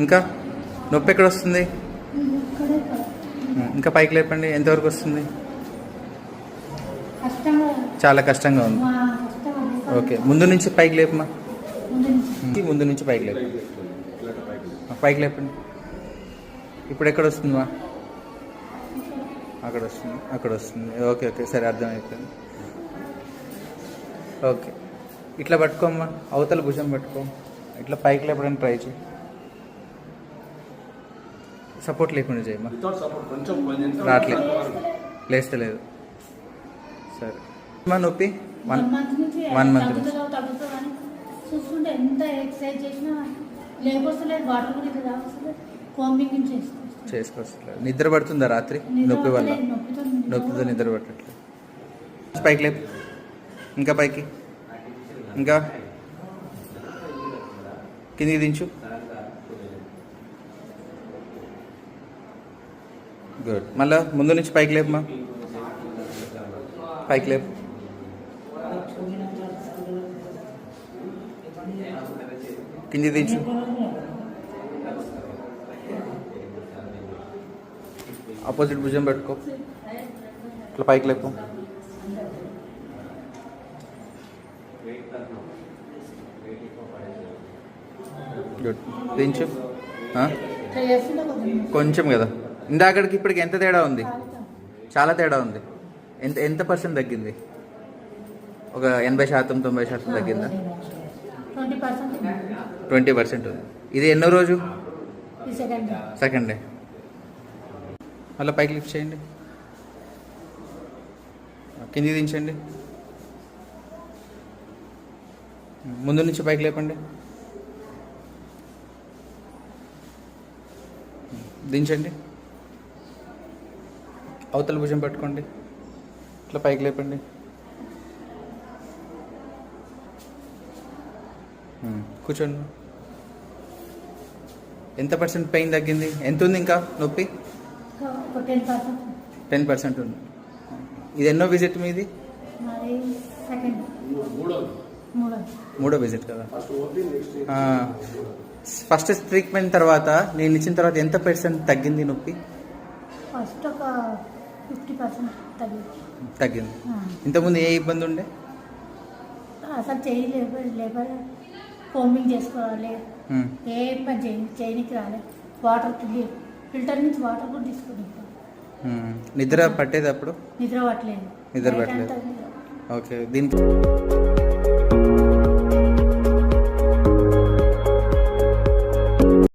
ఇంకా? నొప్పి ఎక్కడ వస్తుంది? ఇంకా పైకి లేపండి ఎంతవరకు వస్తుంది? చాలా కష్టంగా ఉంది. ఓకే ముందు నుంచి పైకి లేపమా? ముందు నుంచి. పైకి లేపు పైకి లేపండి. ఇప్పుడు ఎక్కడ వస్తుందిమా అక్కడ వస్తుంది అక్కడ వస్తుంది. ఓకే ఓకే సరే అర్థమైపోయింది. ఓకే. ఇట్లా పట్టుకోమ్మా అవతల భుజం పట్టుకో. ఇట్లా పైకి లేపడానికి ట్రై చేయి. సపోర్ట్ లేకుండా చేయమ్మా. రావట్లేదు లేస్తలేదు. సరే. మా నొప్పి? వన్ వన్ మంత్ నుంచి వన్ మంత్ నుంచి. తగ్గుతుందో తగ్గుతుందో అని చూస్తుంటే ఎంత ఎక్సర్సైజ్ చేసినా లేకొస్తలేదు వాటర్ కూడా ఇక్కడ రావస్తలేదు కోంబింగ్ నుంచి చేసుకోవచ్చు నిద్ర పడుతుందా రాత్రి? నొప్పి వల్ల. నొప్పితో నొప్పితో నిద్ర పట్టట్లేదు. పైకి లేపు. ఇంకా పైకి. ఇంకా? కిందికి దించు. గుడ్ మళ్ళా ముందు నుంచి పైకి లేపు మా పైకి లేపు. కింది దించు. ఆపోజిట్ భుజం పెట్టుకో. ఇట్లా పైకి లేపు. గుడ్ దించు. కొంచెం కదా. ఇందాకడికి ఇప్పటికి ఎంత తేడా ఉంది? చాలా తేడా ఉంది. ఎంత ఎంత పర్సెంట్ తగ్గింది? ఒక ఎనభై శాతం తొంభై శాతం తగ్గిందా? ట్వంటీ పర్సెంట్ ఉంది. ఇది ఎన్నో రోజు? Second day. మళ్ళీ పైకి లిఫ్ట్ చేయండి. కింది దించండి. ముందు నుంచి పైకి లేపండి. దించండి. అవతల భుజం పట్టుకోండి. ఇట్లా పైకి లేపండి. కూర్చోండి. ఎంత పర్సెంట్ పెయిన్ తగ్గింది? ఎంత ఉంది ఇంకా నొప్పి? Ten percent. ఉంది. ఇది ఎన్నో విజిట్ మీది? మూడో విజిట్ కదా. ఫస్ట్ ట్రీట్మెంట్ తర్వాత నేను ఇచ్చిన తర్వాత ఎంత పర్సెంట్ తగ్గింది నొప్పి? ఫస్ట్ ఒక ఫిఫ్టీ పర్సెంట్ తగ్గింది. తగ్గింది. ఇంతకుముందు ఏ ఇబ్బంది ఉండే? అసలు చేయి లేబర్ లేబర్ కోంబింగ్ చేసుకోవాలి ఏ పని చేయి చేయనికి రాలే. వాటర్ ఫిల్టర్ నుంచి వాటర్ కూడా తీసుకుని. నిద్ర పట్టేది అప్పుడు? నిద్ర పట్టలేదు. నిద్ర పట్టలేదు. ఓకే దీనికి